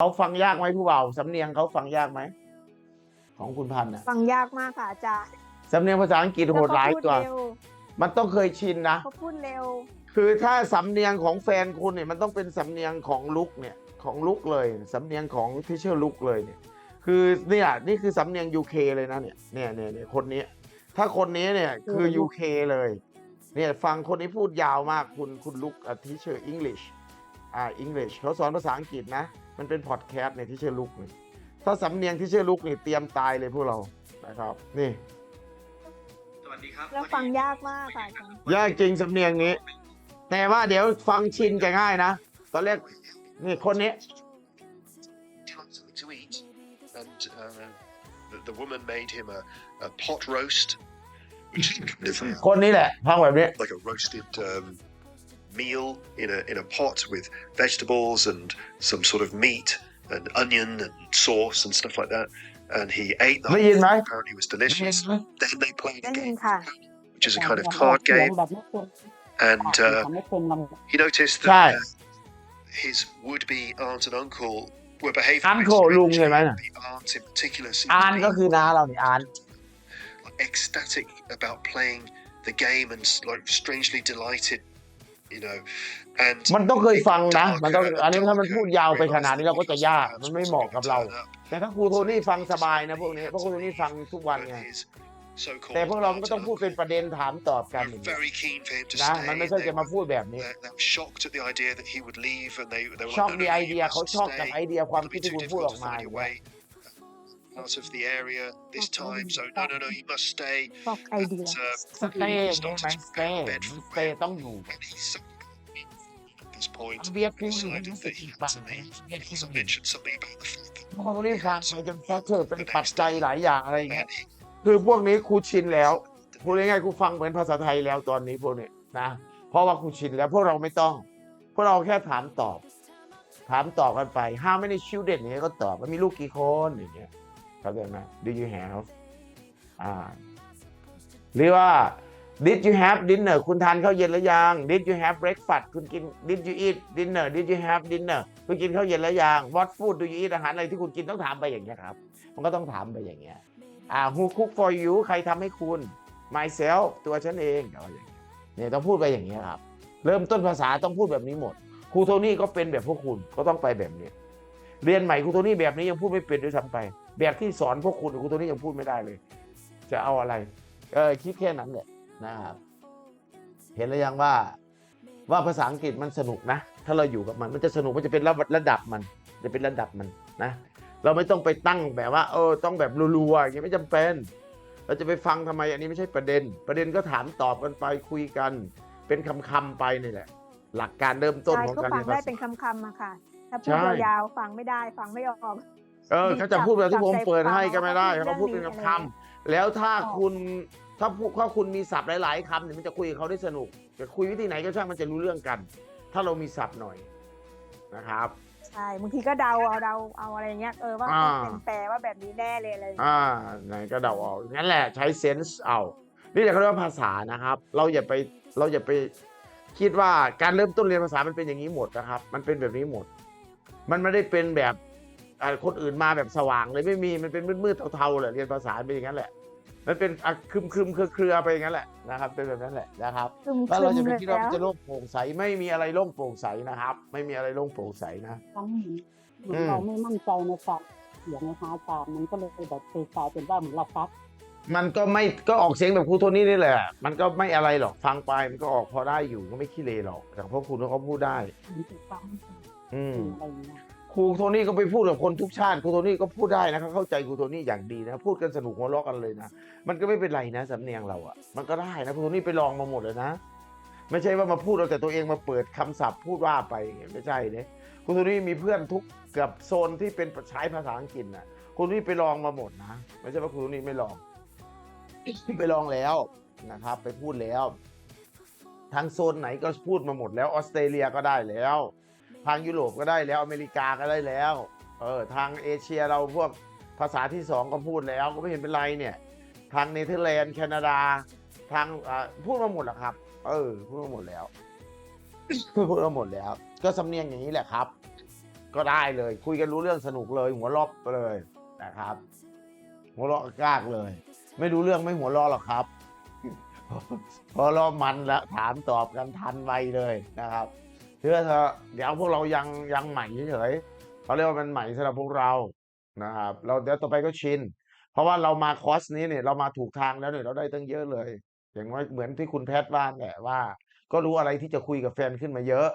เขาฟังยากไหมผู้เบาสำเนียงเขาฟังยากไหมของคุณพันธ์น่ะฟังยากมากค่ะอาจารย์สำเนียงภาษาอังกฤษโหดร้ายแล้วกว่าเขาพูดเร็วมันต้องเคยชินนะเขาพูดเร็ว คือถ้าสำเนียงของแฟนคุณเนี่ยมันต้องเป็นสำเนียงของลุกเนี่ยของลุกเลยสำเนียงของทิเชอร์ลุกเลยเนี่ย คือเนี่ยนี่คือสำเนียง UK เลยนะเนี่ยเนี่ยเนี่ยเนี่ยคนนี้ ถ้าคนนี้เนี่ยคือ UK เลยเนี่ยฟังคนนี้พูดยาวมากคุณคุณลุกทิเชอร์อังกฤษอ่าอังกฤษเขาสอนภาษาอังกฤษนะ มันเป็นพอดแคสต์ในทิเชอร์ลุกเนี่ยถ้าสำเนียงทิเชอร์ลุกนี่เตรียมตายเลยพวกเรานะครับ นี่ สวัสดีครับแล้วฟังยากมากค่ะอาจารย์ยากจริงสำเนียงนี้ แต่ว่าเดี๋ยวฟังชินจะง่ายนะ ตอนแรกนี่คนนี้ Do you like something to eat? And uh, the, the woman made him a, a pot roast, which is kind of uh, คนนี้แหละฟังแบบนี้ like a roasted um, meal in a in a pot with vegetables and some sort of meat and onion and sauce and stuff like that. And he ate the ได้ whole ยินไหม thing. Apparently, it was delicious. Then they played ได้ a ยิน game, ค่ะ which is a kind of card game. แบบไม่เป็น And uh, ไม่เป็นมัน he noticed that Right. uh, his would-be aunt and uncle were behaving very Uncle ลุง strangely. ใช่ไหมน่ะ The aunt in particular seemed อ่าน to ก็ be คือน้าเราเนี่ยอ่าน ecstatic about playing the game and like strangely delighted, you know. And มันต้องเคยฟังนะ Darker มันต้อง and อันนี้ถ้ามัน darker พูดยาวไปขนาดนี้เราก็จะยาก realised มันไม่เหมาะกับเรา turn up, แต่ถ้าครูโทนี่ฟังสบายนะพวกนี้เพราะครูโทนี่ฟังทุกวัน but ไง his so-called แต่พวกเราก็ aunt ต้อง and พูดเป็น uncle ประเด็นถามตอบกัน were อย่างนี้ very keen for him to นะ stay. มันไม่ใช่ They จะมา were, พูดแบบนี้ they they were shocked at the idea that he would leave, and they, they were ชอบ like, มี no, ไอ no, no, เดี you ยเขา must ชอบกับ stay. ไอเดียความ It'll คิด be ที่ too คุณพูดอ difficult อก to มา find อย่าง your เงี้ย way out of the area this time. So no, no, no, you must stay. ชอบไอเดีย And, uh, สเตย์ started ใช่ไหม to สเตย์ bed ส from เตย์ต้องอยู่ When he's at this point, เบียร์กูอยู่ decided รู้สึก that he อีก had บ้าง to leave. เบียร์กู He อยู่ mentioned something about the fact that พอคนนี้ฟังไปจนแฟกเตอร์เป็นปัจจัยหลายอย่างอะไรอย่างเงี้ย and he คือพวกนี้ครูชินแล้วพูดง่ายๆครูฟังเหมือนภาษาไทยแล้วตอนนี้พวกนี้นะ เพราะว่าครูชินแล้วพวกเราไม่ต้อง พวกเราแค่ถามตอบ ถามตอบกันไป how many children อย่างเงี้ยก็ตอบว่ามีลูกกี่คนอย่างเงี้ย เข้าใจไหม do you have อ่าหรือว่า did you have dinner คุณทานข้าวเย็นหรือยัง did you have breakfast คุณกิน did you eat dinner did you have dinner คุณกินข้าวเย็นแล้วยัง what food do you eat อาหารอะไรที่คุณกินต้องถามไปอย่างเงี้ยครับ มันก็ต้องถามไปอย่างเงี้ยอ่า who cook for you ใครทำให้คุณ myself ตัวฉันเองอะไรอย่างเงี้ยเนี่ยต้องพูดไปอย่างเงี้ยครับ เริ่มต้นภาษาต้องพูดแบบนี้หมดครูโทนี่ก็เป็นแบบพวกคุณก็ต้องไปแบบนี้ เรียนใหม่ครูโทนี่แบบนี้ยังพูดไม่เป็นด้วยซ้ำไป แบบที่สอนพวกคุณครูโทนี่ยังพูดไม่ได้เลย จะเอาอะไรเออคิดแค่นั้นแหละนะครับเห็นแล้วยังว่าว่าภาษาอังกฤษมันสนุกนะ ถ้าเราอยู่กับมันมันจะสนุกมันจะเป็นระดับระดับมัน จะเป็นระดับมันนะ เราไม่ต้องไปตั้งแบบว่า เออต้องแบบรัวๆอย่างนี้ไม่จำเป็น เราจะไปฟังทำไมอันนี้ไม่ใช่ประเด็น ประเด็นก็ถามตอบกันไปคุยกัน เป็นคำๆไปนี่แหละ หลักการเริ่มต้นใช่ของก็การฟัเรีงยนได้ภาษาเป็นคำๆอะค่ะถ้าพูใช่ดยาวๆฟังไม่ได้ฟังไม่ออก เออเขาจะพูดแบบที่ผมเปิดให้ก็ไม่ได้ฟังเขาพูดเป็นคำๆแล้วถ้าอ๋อคุณถ้าพูดถ้าคุณมีศัพท์หลาย ๆคำเนี่ยมันจะคุยกับเขาได้สนุก จะคุยวิธีไหนก็ช่างมันจะรู้เรื่องกัน ถ้าเรามีศัพท์หน่อยนะครับ ใช่บางทีก็เดาเอาเดาเอาอะไรเงี้ยเออว่าอ่าเป็นแปลว่าแบบนี้แน่เลยอะไรอย่างเงี้ยอ่าไหนก็เดาเอางั้นแหละใช้เซนส์เอา นี่แหละเขาเรียกว่าภาษานะครับ เราอย่าไปเราอย่าไปคิดว่าการเริ่มต้นเรียนภาษามันเป็นอย่างนี้หมดนะครับ มันเป็นแบบนี้หมด มันไม่ได้เป็นแบบ อ่าคนอื่นมาแบบสว่างเลยไม่มีมันเป็นมืดๆเทาๆแหละเรียนภาษาเป็นอย่างนั้นแหละ มันเป็นอะครึมครึมๆเครือๆไปอย่างนั้นแหละนะครับเป็นแบบนั้นแหละนะครับซึมแล้วซึเรามจะไปเลยคิดว่าแล้มันวจะโล่งโปร่งใสไม่มีอะไรโล่งโปร่งใสนะครับ ไม่มีอะไรโล่งโปร่งใสนะครั้งหนึ่งเหมืออืนมเราไม่มั่นใจในการเสียงในหาอาจารย์มันก็เลยแบบไปกลายเป็นว่าเหมือนเราฟักมันก็ไม่ก็ออกเสียงแบบครูโทนี่นี่แหละ มันก็ไม่อะไรหรอกฟังไปมันก็ออกพอได้อยู่ก็ไม่ขี้เลหรอกแต่เพราะครูเขาพูดได้ เหมือนติดฟังอืม อะไรอย่างเงี้ย ครูโทนี่ก็ไปพูดกับคนทุกชาติครูโทนี่ก็พูดได้นะเขาเข้าใจครูโทนี่อย่างดีนะพูดกันสนุกหัวเราะกันเลยนะมันก็ไม่เป็นไรนะสำเนียงเราอะ่ะมันก็ได้นะครูโทนี่ไปลองมาหมดเลยนะ ไม่ใช่ว่ามาพูดเอาแต่ตัวเองมาเปิดคำศัพท์พูดว่าไปไม่ใช่เนี่ยครูโทนี่มีเพื่อนทุกเกือบโซนที่เป็นใช้ภาษาอังกฤษนะครูโทนี่ไปลองมาหมดนะไม่ใช่ว่าครูโทนี่ไม่ลองไปลองแล้วนะครับ ไปพูดแล้วทางโซนไหนก็พูดมาหมดแล้วออสเตรเลียก็ได้แล้ว ทางยุโรปก็ได้แล้วอเมริกาก็ได้แล้ว เออทางเอเชียเราพวกภาษาที่สองก็พูดแล้วก็ไม่เห็นเป็นไรเนี่ย ทางเนเธอร์แลนด์แคนาดา ทางอ่าพูดมาหมดแล้วครับ เออ พูดมาหมดแล้วพูดมาหมดแล้ว ก็สำเนียงอย่างนี้แหละครับ ก็ได้เลยคุยกันรู้เรื่องสนุกเลย หัวรอบเลยนะครับ หัวเราะกากเลย ไม่รู้เรื่องไม่หัวราะหรอกครับพราะเราะมันแล้วถามตอบกันทันไวเลยนะครับ เชื่อเถอะเดี๋ยวพวกเรายังยังใหม่เฉยๆเขาเรียกว่ามันใหม่สำหรับพวกเรานะครับเราเดี๋ยวต่อไปก็ชิน เพราะว่าเรามาคอร์สนี้เนี่ยเรามาถูกทางแล้วเนี่ยเราได้ตั้งเยอะเลย อย่างว่าเหมือนที่คุณแพทย์ว่าแหละว่า ก็รู้อะไรที่จะคุยกับแฟนขึ้นมาเยอะ